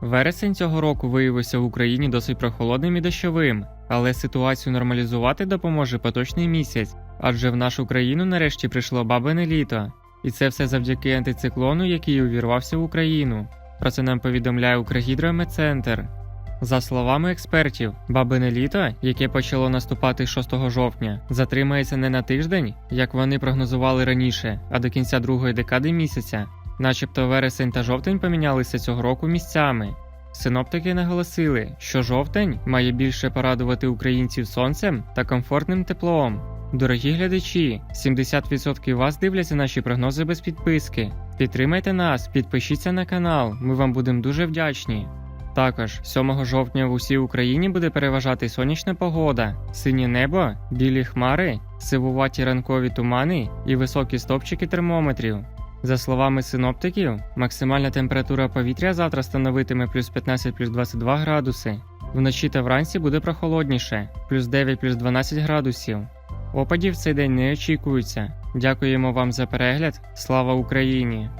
Вересень цього року виявився в Україні досить прохолодним і дощовим, але ситуацію нормалізувати допоможе поточний місяць, адже в нашу країну нарешті прийшло бабине літо. І це все завдяки антициклону, який увірвався в Україну. Про це нам повідомляє Укргідрометцентр. За словами експертів, бабине літо, яке почало наступати 6 жовтня, затримається не на тиждень, як вони прогнозували раніше, а до кінця другої декади місяця. Начебто вересень та жовтень помінялися цього року місцями. Синоптики наголосили, що жовтень має більше порадувати українців сонцем та комфортним теплом. Дорогі глядачі, 70% вас дивляться наші прогнози без підписки. Підтримайте нас, підпишіться на канал, ми вам будемо дуже вдячні. Також 7 жовтня в усій Україні буде переважати сонячна погода, синє небо, білі хмари, сивуваті ранкові тумани і високі стопчики термометрів. За словами синоптиків, максимальна температура повітря завтра становитиме плюс 15 плюс 22 градуси. Вночі та вранці буде прохолодніше, плюс 9 плюс 12 градусів. Опадів цей день не очікується. Дякуємо вам за перегляд. Слава Україні!